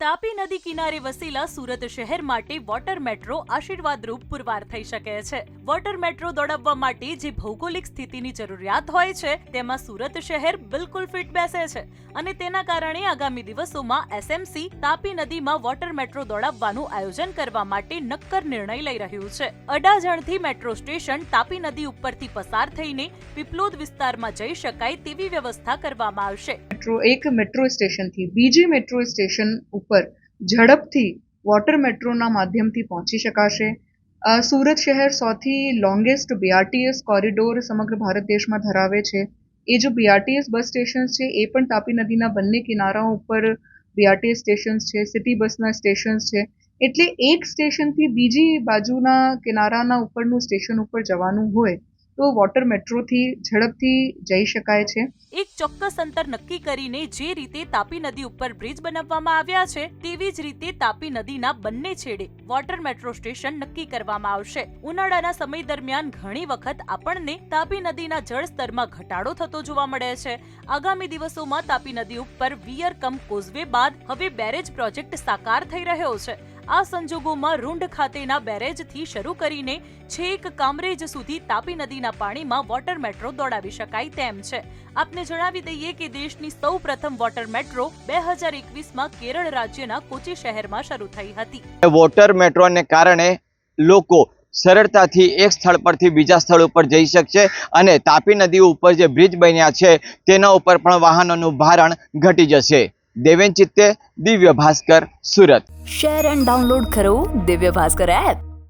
તાપી નદી કિનારે વસેલા સુરત શહેર માટે વોટર મેટ્રો આશીર્વાદરૂપ પુરવાર થઈ શકે છે. વોટર મેટ્રો દોડાવવા માટે જે ભૌગોલિક સ્થિતિની જરૂરિયાત હોય છે, તેમાં સુરત શહેર બિલકુલ ફિટ બેસે છે અને તેના કારણે આગામી દિવસોમાં એસએમસી તાપી નદીમાં વોટર મેટ્રો દોડાવવાનું આયોજન કરવા માટે નક્કર નિર્ણય લઈ રહ્યું છે. અડાજણથી મેટ્રો સ્ટેશન તાપી નદી ઉપરથી પસાર થઈને પીપલોદ વિસ્તારમાં જઈ શકાય તેવી વ્યવસ્થા કરવામાં આવશે. મેટ્રો એક મેટ્રો સ્ટેશનથી બીજી મેટ્રો સ્ટેશન ઉપર ઝડપથી વોટર મેટ્રોના માધ્યમથી પહોંચી શકાશે. સુરત શહેર સૌથી લોંગેસ્ટ બીઆરટીએસ કોરિડોર સમગ્ર ભારત દેશમાં ધરાવે છે. એ જો બીઆરટીએસ બસ સ્ટેશન છે, એ પણ તાપી નદીના બંને કિનારાઓ ઉપર બીઆરટીએસ સ્ટેશન્સ છે સિટી બસના સ્ટેશન્સ છે. એટલે એક સ્ટેશનથી બીજી બાજુના કિનારાના ઉપરનું સ્ટેશન ઉપર જવાનું હોય. તો વોટર મેટ્રોથી ઝડપથી જઈ શકાય છે. એક ચોક્કસ અંતર નક્કી કરીને જે રીતે તાપી નદી ઉપર બ્રિજ બનાવવામાં આવ્યા છે, તેવી જ રીતે તાપી નદીના બંને છેડે વોટર મેટ્રો સ્ટેશન નક્કી કરવામાં આવશે. ઉનાળાના સમય દરમિયાન ઘણી વખત આપણને તાપી નદીના જળ સ્તરમાં ઘટાડો થતો જોવા મળે છે. આગામી દિવસોમાં તાપી નદી ઉપર વિયર કમ કોઝવે બાદ હવે બેરેજ પ્રોજેક્ટ સાકાર થઈ રહ્યો છે. આ સંજોગોમાં રૂંઢ ખાતેના બેરેજથી શરૂ કરીને છેક કામરેજ સુધી તાપી નદીના પાણીમાં વોટર મેટ્રો દોડાવી શકાય તેમ છે. આપને જણાવી દઈએ કે દેશની સૌ પ્રથમ વોટર મેટ્રો બે હજાર એકવીસમાં કેરળ રાજ્યના કોચી શહેરમાં શરૂ થઈ હતી. વોટર મેટ્રોને કારણે લોકો સરળતાથી એક સ્થળ પરથી બીજા સ્થળ ઉપર જઈ શકશે અને તાપી નદી ઉપર જે બ્રિજ બન્યા છે, તેના ઉપર પણ વાહનોનું ભારણ ઘટી જશે. Deven Chitte Divya Bhaskar Surat. Share and download કરો દિવ્ય ભાસ્કર એપ